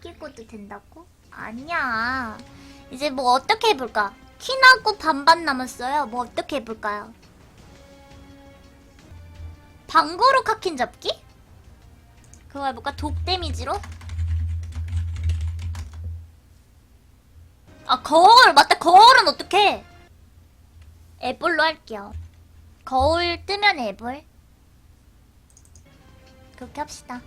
끼고도 된다고? 아니야. 이제 뭐 어떻게 해볼까? 키나고 반반 남았어요. 뭐 어떻게 해볼까요? 방고로 카킨 잡기? 그거 해볼까? 독 데미지로? 아 거울! 맞다 거울은 어떡해! 애볼로 할게요. 거울 뜨면 애볼. 그렇게 합시다.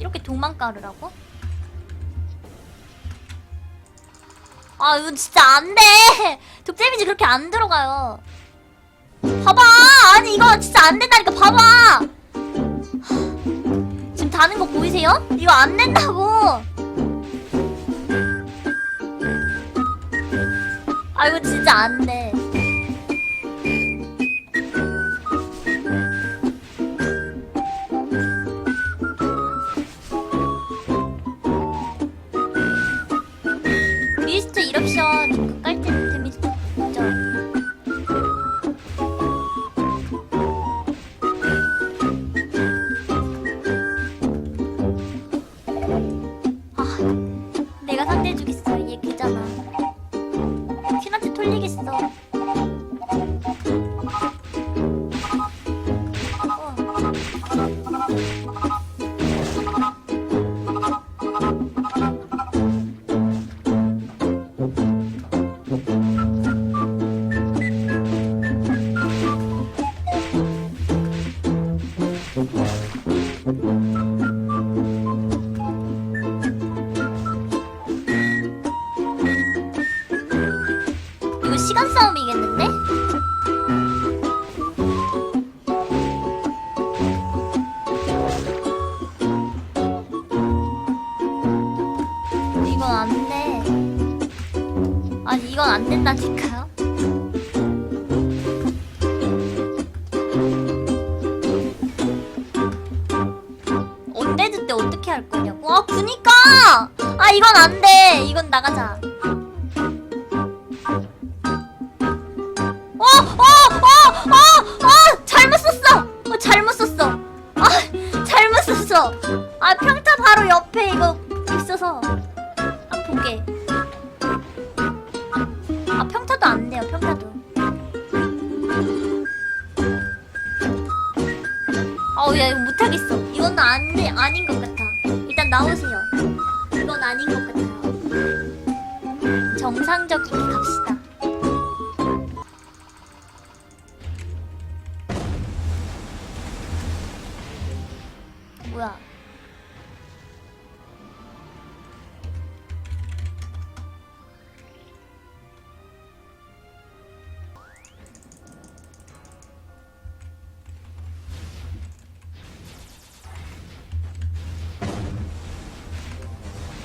이렇게 도망가르라고? 아 이거 진짜 안 돼! 독데미지 그렇게 안 들어가요. 봐봐! 아니 이거 진짜 안 된다니까 봐봐! 지금 다는 거 보이세요? 이거 안 된다고! 아 이거 진짜 안 돼. 리스트 이럽션 그 깔 때 데미지 죠 아, 내가 상대해주겠어. 얘 걔잖아. 퀸한테 털리겠어. 어. 이거 시간 싸움이겠는데? 이건 안 돼. 아니, 이건 안 된다니까요? 어떻게 할 거냐고? 아, 그니까! 아, 이건 안 돼! 이건 나가자. 어, 어, 어, 잘못 썼어. 어, 잘못 썼어. 아, 잘못 썼어. 아, 평타 바로 옆에 이거 있어서 한번 보게. 아, 평타도 안 돼요. 평타도. 어우, 야, 이거 못하겠어. 이건 안 돼, 아닌 것 같아. 나오세요. 이건 아닌 것 같아요. 정상적이게 갑시다. 뭐야?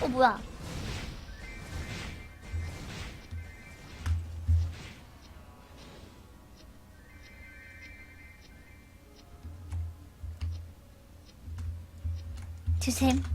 어 뭐야? 주셈.